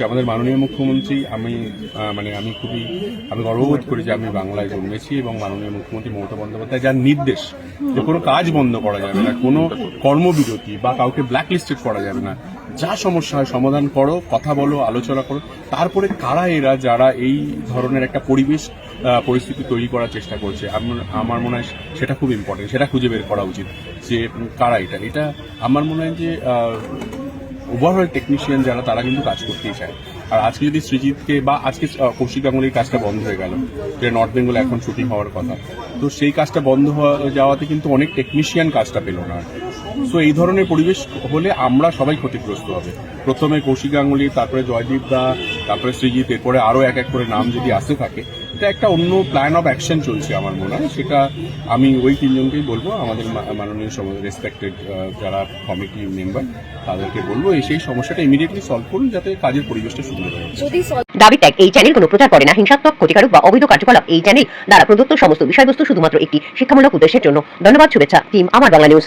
আমাদের মাননীয় মুখ্যমন্ত্রী, আমি মানে আমি খুবই, আমি গর্ববোধ করি যে আমি বাংলায় জন্মেছি এবং মাননীয় মুখ্যমন্ত্রী মমতা বন্দ্যোপাধ্যায় যার নির্দেশ যে কোনো কাজ বন্ধ করা যাবে না, কোনো কর্মবিরতি বা কাউকে ব্ল্যাক লিস্টেড করা যাবে না। যা সমস্যা হয়, সমাধান করো, কথা বলো, আলোচনা করো। তারপরে কারা এরা যারা এই ধরনের একটা পরিবেশ পরিস্থিতি তৈরি করার চেষ্টা করছে? আমার- মনে হয় সেটা খুব ইম্পর্টেন্ট সেটা খুঁজে বের করা উচিত যে কারা এটা। এটা আমার মনে হয় যে ওভারঅল টেকনিশিয়ান যারা, তারা কিন্তু কাজ করতেই চায়। আর আজকে যদি সৃজিতকে বা আজকে কৌশিক গাঙ্গুলির কাজটা বন্ধ হয়ে গেল, যে নর্থ বেঙ্গলে এখন শুটিং হওয়ার কথা, তো সেই কাজটা বন্ধ হওয়া, যাওয়াতে কিন্তু অনেক টেকনিশিয়ান কাজটা পেল না। সো এই ধরনের পরিবেশ হলে আমরা সবাই ক্ষতিগ্রস্ত হবে। প্রথমে কৌশিক গাঙ্গুলি, তারপরে জয়দীপ দা তারপরে সৃজিত এরপরে আরও এক এক করে নাম যদি আসতে থাকে, এটা একটা অন্য প্ল্যান অফ অ্যাকশন চলছে আমার মনে হয়। সেটা আমি ওই তিনজনকেই বলব, আমাদের মাননীয় রেসপেক্টেড যারা কমিটি মেম্বার তাদেরকে বলব এই সেই সমস্যাটা ইমিডিয়েটলি সলভ করুন, যাতে কাজের পরিবেশটা সুন্দর হয় দাবি ত্যাগ, এই চ্যানেল কোনো প্রচার করে না। হিংসাত্মক, ক্ষতিকারক বা অবৈধ কার্যকলাপ, এই চ্যানেল দ্বারা প্রদত্ত সমস্ত বিষয়বস্তু শুধুমাত্র একটি শিক্ষামূলক উদ্দেশ্যের জন্য। ধন্যবাদ, শুভেচ্ছা। টিম আমার বাংলা নিউজ